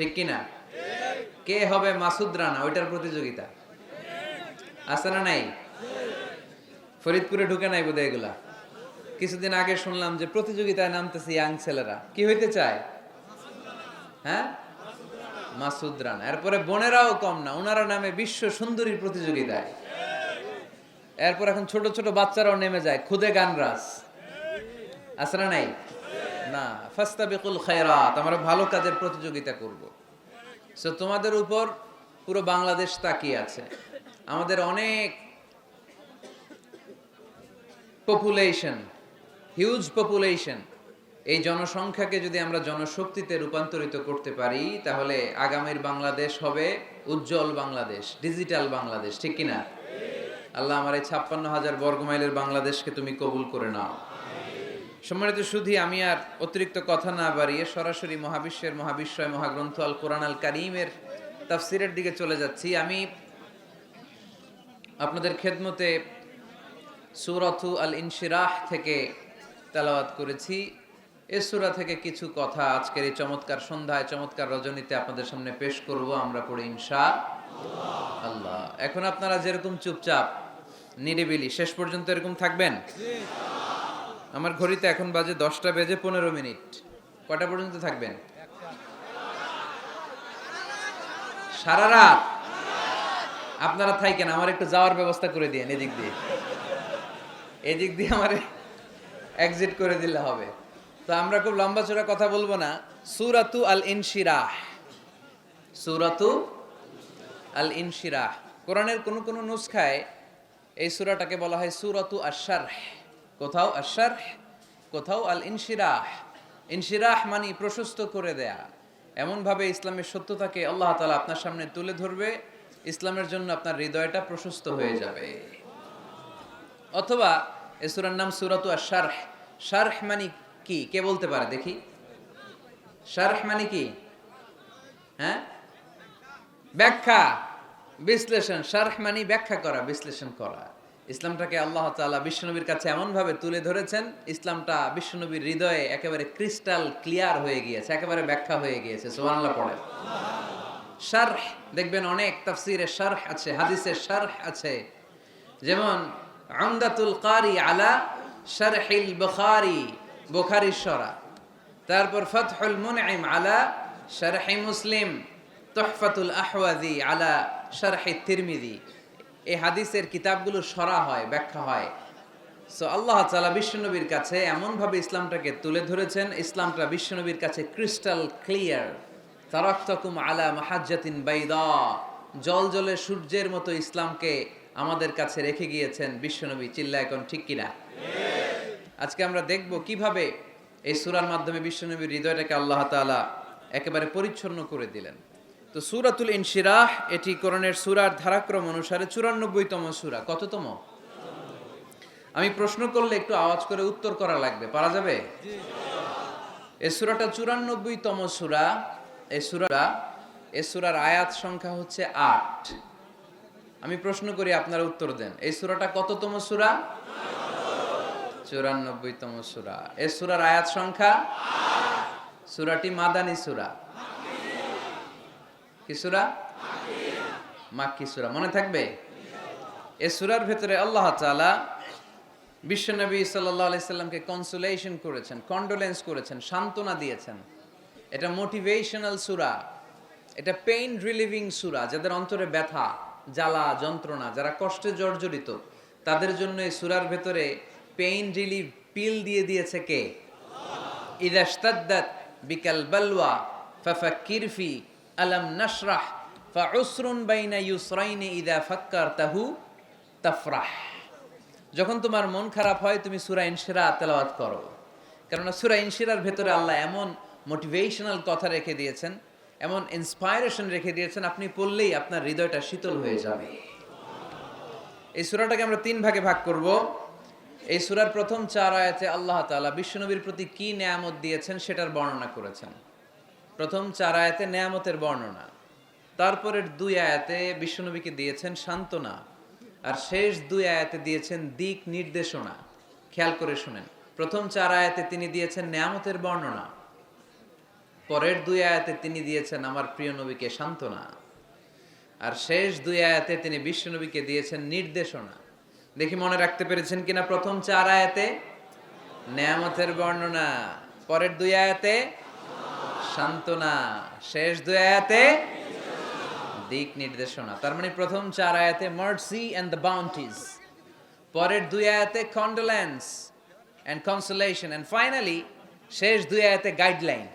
ঠিক কিনা? কে হবে মাসুদ রানা? ওইটার প্রতিযোগিতা। আছে না নাই? ফরিদপুরে ঢুকে নাই বোধহয় এগুলা। কিছুদিন আগে শুনলাম যে প্রতিযোগিতায় নামতেছে ইয়াং ছেলেরা। কি হইতে চায়? হ্যাঁ? মাসুদ রানা। এরপরে বোনেরাও কম না ওনারা নামে বিশ্ব সুন্দরীর প্রতিযোগিতায়। এরপর এখন ছোট ছোট বাচ্চারাও নেমে যায়, খুদে গান রাস আছে না নাই? না, ফাস্তাবিকুল খায়রাত, আমরা ভালো কাজের প্রতিযোগিতা করব। সো তোমাদের উপর পুরো বাংলাদেশ তাকিয়ে আছে। আমাদের অনেক পপুলেশন হিউজ পপুলেশন এই জনসংখ্যাকে যদি আমরা জনশক্তিতে রূপান্তরিত করতে পারি, তাহলে আগামীর বাংলাদেশ হবে উজ্জ্বল বাংলাদেশ ডিজিটাল বাংলাদেশ, ঠিক কিনা? আল্লাহ আমার এই ছাপ্পান্ন হাজার বর্গমাইলের বাংলাদেশকে তুমি কবুল করে নাও। সম্মানিত শুধু আমি আর অতিরিক্ত কথা না বাড়িয়ে সরাসরি মহাবিশ্বের মহাবিশ্বয় মহাগ্রন্থ আল কোরআন আল কারিমের তাফসিরের দিকে চলে যাচ্ছি। আমি আপনাদের খেদমতে সুরথু আল ইনশিরাহ থেকে তেলাওয়াত করেছি। এ সুরা থেকে কিছু কথা আজকের এই চমৎকার সন্ধ্যায়, চমৎকার রজনীতে আপনাদের সামনে পেশ করব, আমরা পড়ি ইনশা আল্লাহ। এখন আপনারা যেরকম চুপচাপ, নিরিবিলি, শেষ পর্যন্ত এরকম থাকবেন? আমার ঘড়িতে এখন বাজে দশটা বেজে পনেরো মিনিট। কটা পর্যন্ত থাকবেন? সারা রাত? আপনারা থাকেন আমার একটু যাওয়ার ব্যবস্থা করে দিন এদিক দিয়ে। এদিক দিয়ে আমার এক্সিট করে দিলে হবে। তো আমরা খুব লম্বা চূড়া কথা বলব না। সুরাতু আল ইনশিরাহ সুরাতু আল ইনশিরাহ কোরআনের কোন কোন নুসখায় এই সুরাটাকে বলা হয় সুরাতু আশার কোথাও আশার কোথাও আল ইনশিরাহ ইনশিরাহ মানে প্রশস্ত করে দেয়া। এমনভাবে ইসলামের সত্যতাকে আল্লাহ তালা আপনার সামনে তুলে ধরবে, ইসলামের জন্য আপনার হৃদয়টা প্রশস্ত হয়ে যাবে। অথবা এ সূরার নাম সুরাতু আশারহ শারহ মানে কি? কে বলতে পারে দেখি? শারহ মানে কি? হ্যাঁ? ব্যাখ্যা, বিশ্লেষণ। শারহ মানে ব্যাখ্যা করা, বিশ্লেষণ করা। ইসলামটাকে আল্লাহ তাআলা বিশ্বনবীর কাছে এমনভাবে তুলে ধরেছেন, ইসলামটা বিশ্বনবীর হৃদয়ে একেবারে ক্রিস্টাল ক্লিয়ার হয়ে গিয়েছে, একেবারে ব্যাখ্যা হয়ে গিয়েছে, সুবহানাল্লাহ পড়ে শারহ, দেখবেন অনেক তাফসিরে শারহ আছে হাদিসের শারহ আছে। যেমন, আমদাতুল কারি আলা শারহিল বুখারী, বুখারীর সরা। তারপর ফাতহুল মুনঈম আলা শারহি মুসলিম, তুহফাতুল আহওয়াজি আলা শারহি তিরমিজি। এই হাদিসের কিতাবগুলো সরা হয়, ব্যাখ্যা হয়। সো আল্লাহ তাআলা বিশ্বনবীর কাছে এমনভাবে ইসলামটাকে তুলে ধরেছেন, ইসলামটা বিশ্বনবীর কাছে ক্রিস্টাল ক্লিয়ার তারাক্তাকুম আলা মাহাজ্জাতিন বাইদা। জল জলে সূর্যের মতো ইসলামকে আমাদের কাছে রেখে গিয়েছেন বিশ্বনবী চিল্লা এখন ঠিক কিনা? আজকে আমরা দেখব কীভাবে এই সুরার মাধ্যমে বিশ্বনবীর হৃদয়টাকে আল্লাহ তাআলা একেবারে পরিচ্ছন্ন করে দিলেন। তো সূরাতুল ইনশিরাহ, এটি কোরআনের সূরার ধারাক্রম অনুসারে চুরানব্বইতম সূরা। কততম? আমি প্রশ্ন করলে একটু আওয়াজ করে উত্তর করা লাগবে। পারা যাবে? এই সূরাটা চুরানব্বইতম সূরা। এই সূরা এই সূরার আয়াত সংখ্যা হচ্ছে আট। আমি প্রশ্ন করি, আপনারা উত্তর দেন। এই সুরাটা কততম সূরা? চুরানব্বইতম সুরা। এই সূরার আয়াত সংখ্যা? সুরাটি মাদানী সূরা। কি সূরা? মাক্কি সূরা। মনে থাকবে? এ সূরার ভেতরে আল্লাহ তাআলা বিশ্বনবী সাল্লাল্লাহু আলাইহি সাল্লামকে কনসোলেশন করেছেন কন্ডোলেন্স করেছেন, সান্ত্বনা দিয়েছেন। এটা মোটিভেশনাল সূরা। এটা পেইন রিলিভিং সূরা, যাদের অন্তরে ব্যথা, জ্বালা, যন্ত্রণা, যারা কষ্টে জর্জরিত, তাদের জন্য এই সুরার ভেতরে পেইন রিলিভ পিল দিয়ে দিয়েছে কে? ইদা ইশতাদ্দাত বিকাল বালওয়া ফাফা ফি আলাম নাশরাহ ইদা ফাক্কারতাহু তাফরাহ। যখন তোমার মন খারাপ হয়, তুমি সুরা ইনশিরা তেলাওয়াত করো। কেননা সুরা ইনশিরার ভেতরে আল্লাহ এমন মোটিভেশনাল কথা রেখে দিয়েছেন, এমন ইন্সপায়ারেশন রেখে দিয়েছেন, আপনি পড়লেই আপনার হৃদয়টা শীতল হয়ে যাবে। এই সুরাটাকে আমরা তিন ভাগে ভাগ করব। এই সুরার প্রথম চার আয়াতে আল্লাহ তাআলা বিশ্বনবীর প্রতি কি নেয়ামত দিয়েছেন সেটার বর্ণনা করেছেন। প্রথম চার আয়াতে নেয়ামতের বর্ণনা। তারপরের দুই আয়াতে বিশ্বনবীকে দিয়েছেন সান্ত্বনা। আর শেষ দুই আয়াতে দিয়েছেন দিক নির্দেশনা। খেয়াল করে শুনেন, প্রথম চার আয়াতে তিনি দিয়েছেন নেয়ামতের বর্ণনা। পরের দুই আয়াতে তিনি দিয়েছেন আমার প্রিয় নবীকে সান্ত্বনা। আর শেষ দুই আয়াতে তিনি বিশ্ব নবীকে দিয়েছেন নির্দেশনা। দেখি মনে রাখতে পেরেছেন কিনা প্রথম চার আয়াতে? নেয়ামতের বর্ণনা। পরের দুই আয়াতে সান্ত্বনা। শেষ দুই আয়াতে দিক নির্দেশনা। তার মানে প্রথম চার আয়াতে মার্সি অ্যান্ড দ্য বাউন্টিজ পরের দুই আয়াতে condolence and consolation and finally শেষ দুই আয়াতে গাইডলাইন